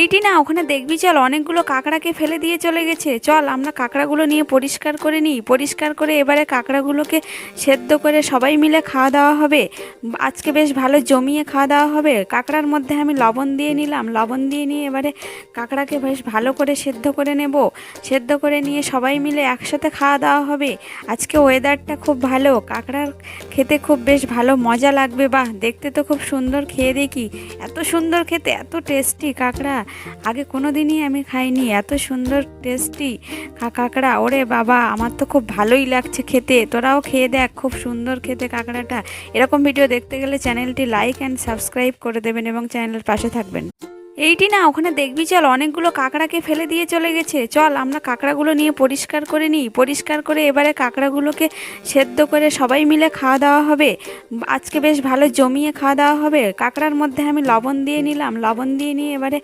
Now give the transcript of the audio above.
এইটি না, ওখানে দেখবি চল, অনেকগুলো কাঁকড়াকে ফেলে দিয়ে চলে গেছে। চল, আমরা কাঁকড়াগুলো নিয়ে পরিষ্কার করে নিই। পরিষ্কার করে এবারে কাঁকড়াগুলোকে সেদ্ধ করে সবাই মিলে খাওয়া দাওয়া হবে। আজকে বেশ ভালো জমিয়ে খাওয়া দাওয়া হবে। কাঁকড়ার মধ্যে আমি লবণ দিয়ে নিলাম। লবণ দিয়ে নিয়ে এবারে কাঁকড়াকে বেশ ভালো করে সেদ্ধ করে নেব। সেদ্ধ করে নিয়ে সবাই মিলে একসাথে খাওয়া দাওয়া হবে। আজকে ওয়েদারটা খুব ভালো। কাঁকড়ার খেতে খুব বেশ ভালো মজা লাগবে। বাহ, দেখতে তো খুব সুন্দর, খেয়ে দেখি। এত সুন্দর খেতে, এত টেস্টি কাঁকড়া। আগে কোনো দিনই আমি খাইনি। এত সুন্দর টেস্টি কাঁকড়া। ওরে বাবা, আমার তো খুব ভালোই লাগছে খেতে। তোরাও খেয়ে দেখ, খুব সুন্দর খেতে কাঁকড়াটা। এরকম ভিডিও দেখতে গেলে চ্যানেলটি লাইক অ্যান্ড সাবস্ক্রাইব করে দেবেন এবং চ্যানেলের পাশে থাকবেন। এইটি না ওখানে দেখবি, চল, অনেকগুলো কাঁকড়াকে ফেলে দিয়ে চলে গেছে। চল, আমরা কাঁকড়াগুলো নিয়ে পরিষ্কার করে নিই। পরিষ্কার করে এবারে কাঁকড়াগুলোকে সেদ্ধ করে সবাই মিলে খাওয়া দাওয়া হবে। আজকে বেশ ভালো জমিয়ে খাওয়া দাওয়া হবে। কাঁকড়ার মধ্যে আমি লবণ দিয়ে নিলাম। লবণ দিয়ে নিয়ে এবারে